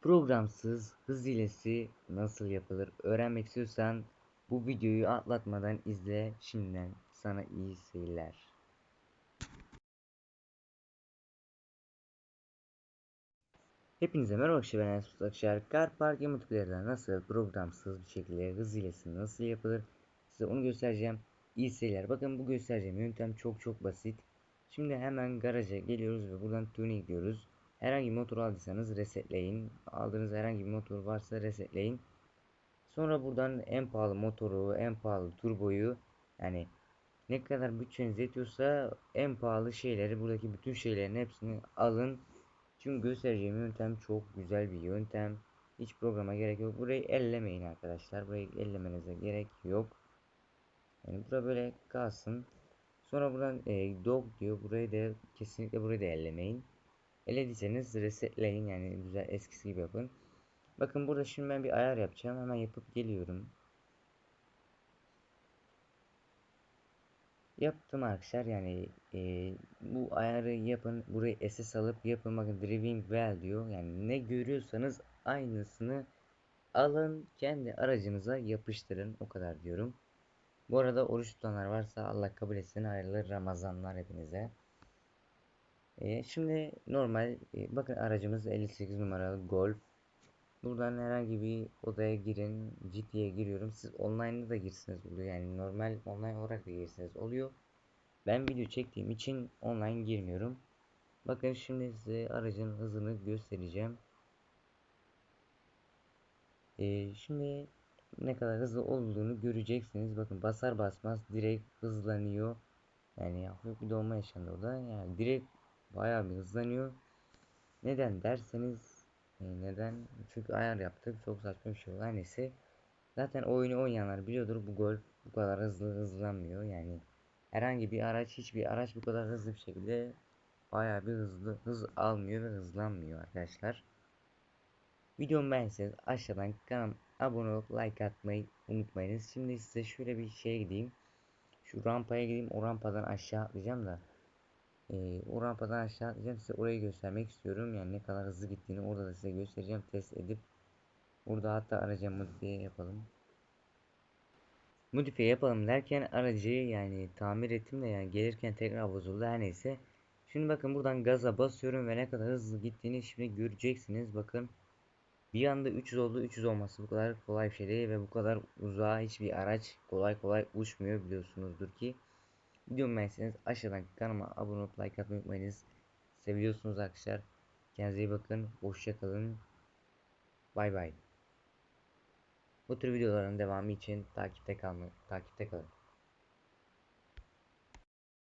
Programsız hız hilesi nasıl yapılır öğrenmek istiyorsan bu videoyu atlatmadan izle. Şimdiden sana iyi seyirler. Hepinize merhaba arkadaşlar ben Ertuğrul Akşar. Car Park Multiplayer'da nasıl programsız bir şekilde hız hilesi nasıl yapılır size onu göstereceğim. İyi seyirler. Bakın bu göstereceğim yöntem çok çok basit. Şimdi hemen garaja geliyoruz ve buradan tuning diyoruz. Herhangi bir motor aldıysanız resetleyin. Aldığınız herhangi bir motor varsa resetleyin. Sonra buradan en pahalı motoru, en pahalı turboyu yani ne kadar bütçeniz yetiyorsa en pahalı şeyleri buradaki bütün şeylerin hepsini alın. Çünkü göstereceğim yöntem çok güzel bir yöntem. Hiç programa gerek yok. Burayı ellemeyin arkadaşlar. Burayı ellemenize gerek yok. Yani bura böyle kalsın. Sonra buradan e, dog diyor. Burayı da kesinlikle burayı da ellemeyin. Elediyseniz resetleyin yani güzel eskisi gibi yapın. Bakın burada şimdi ben bir ayar yapacağım. Hemen yapıp geliyorum. Yaptım arkadaşlar yani e, bu ayarı yapın burayı SS alıp yapın bakın driving well diyor yani ne görüyorsanız aynısını alın kendi aracınıza yapıştırın o kadar diyorum. Bu arada oruç tutanlar varsa Allah kabul etsin hayırlı Ramazanlar hepinize. E, şimdi normal e, bakın aracımız 58 numaralı Golf. Buradan herhangi bir odaya girin. GT'ye giriyorum. Siz online'da da girsiniz oluyor. Yani normal online olarak da girsiniz oluyor. Ben video çektiğim için online girmiyorum. Bakın şimdi size aracın hızını göstereceğim. Ee, şimdi ne kadar hızlı olduğunu göreceksiniz. Bakın basar basmaz direkt hızlanıyor. Yani hafif bir dolma yaşandı o. Yani direkt bayağı bir hızlanıyor. Neden derseniz e, neden? Çünkü ayar yaptık. Çok saçma bir şey oldu. Neyse. Zaten oyunu oynayanlar biliyordur bu golf bu kadar hızlı hızlanmıyor. Yani herhangi bir araç hiçbir araç bu kadar hızlı bir şekilde bayağı bir hızlı hız almıyor ve hızlanmıyor arkadaşlar. Videomu beğenseniz aşağıdan kanalıma abone olup like atmayı unutmayınız. Şimdi size şöyle bir şeye gideyim. Şu rampaya gideyim. O rampadan aşağı atlayacağım da. Ee, o rampadan aşağı atlayacağım. Size orayı göstermek istiyorum. Yani ne kadar hızlı gittiğini orada da size göstereceğim. Test edip. Burada hatta araca modifiye yapalım. Modifiye yapalım derken aracı yani tamir ettim de yani gelirken tekrar bozuldu her neyse. Şimdi bakın buradan gaza basıyorum ve ne kadar hızlı gittiğini şimdi göreceksiniz. Bakın bir anda 300 oldu. 300 olması bu kadar kolay bir şey değil ve bu kadar uzağa hiçbir araç kolay kolay uçmuyor biliyorsunuzdur ki. Videomu beğenseniz aşağıdan kanalıma abone olup like atmayı unutmayınız. Seviyorsunuz arkadaşlar. Kendinize iyi bakın. Hoşça kalın. Bay bay. Bu tür videoların devamı için takipte kalmayı, takipte kalın.